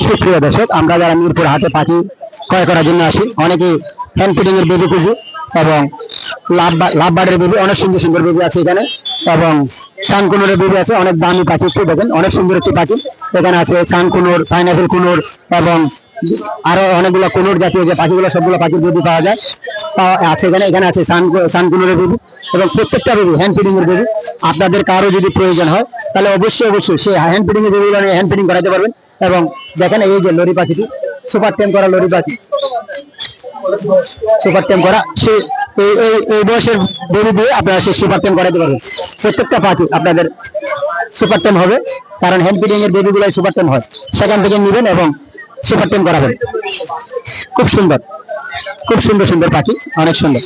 সুপ্রিয় দর্শক, আমরা যারা মিরপুর হাতে পাখি ক্রয় করার জন্য আসি অনেকে হ্যান্ড ফিটিংয়ের বেবি খুঁজি এবং লাভ লাভ বার্ডের বেবি, অনেক সুন্দর সুন্দর বেবি আছে এখানে। এবং সানকুনুরের বেবি আছে, অনেক দামি পাখি, একটু দেখেন, অনেক সুন্দর একটি পাখি। এখানে আছে সানকুনুর পাইনাপেল কুনুর এবং আরও অনেকগুলো কুনুর জাতীয় যে পাখিগুলো, সবগুলো পাখির বেবি পাওয়া যায়। আছে এখানে এখানে আছে সান সানকুনুরের বেবি এবং প্রত্যেকটা বেবি হ্যান্ড ফিডিং এর বেবি। আপনাদের কারও যদি প্রয়োজন হয়, তাহলে অবশ্যই অবশ্যই সেই হ্যান্ড ফিডিং এর বেবিগুলো হ্যান্ড ফিডিং করাতে পারবেন। এবং দেখেন এই যে লরি পাখিটি সুপার টেম করা লরি পাখি। সুপার টেম করা, সে এই এই এই বয়সের আপনারা সুপার টেম করাতে পারবেন। প্রত্যেকটা পাখি আপনাদের সুপার টেম হবে, কারণ এর সুপার টেম হয়। সেখান থেকে নেবেন এবং সুপার টেম করাবেন খুব সুন্দর। খুব সুন্দর সুন্দর পাখি, অনেক সুন্দর।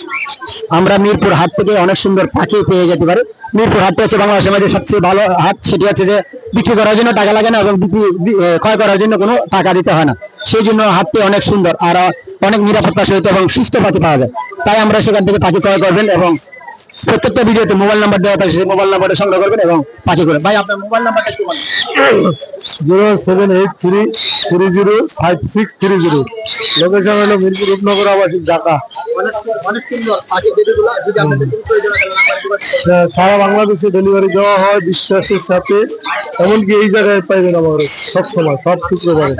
আমরা মিরপুর হাট থেকে অনেক সুন্দর পাখি পেয়ে যেতে পারি। মিরপুর হাটটা হচ্ছে বাংলাদেশের মাঝে সবচেয়ে ভালো হাট। সেটি হচ্ছে যে বিক্রি করার জন্য টাকা লাগে না এবং বিক্রি ক্রয় করার জন্য কোনো টাকা দিতে হয় না। সেই জন্য হাটটি অনেক সুন্দর আর অনেক নিরাপত্তা সহিত এবং সুস্থ পাখি পাওয়া যায়। তাই আমরা সেখান থেকে পাখি ক্রয় করবেন এবং প্রত্যেকটা ভিডিওতে মোবাইল নাম্বার দেওয়া থাকে সেই মোবাইল নাম্বারটা সংগ্রহ করবেন এবং পাখি করবেন ভাই আপনার মোবাইল নাম্বারটা কি বলেন। Zero seven eight three three zero five six three zero. Location হলো মিরপুর রূপনগর আবাসিক ঢাকা। হয় সারা বাংলাদেশে ডেলিভারি দেওয়া হয় বিশ্বাসের সাথে। এমনকি এই জায়গায় পাইবেন আমার সব সময় সব শুক্রবারে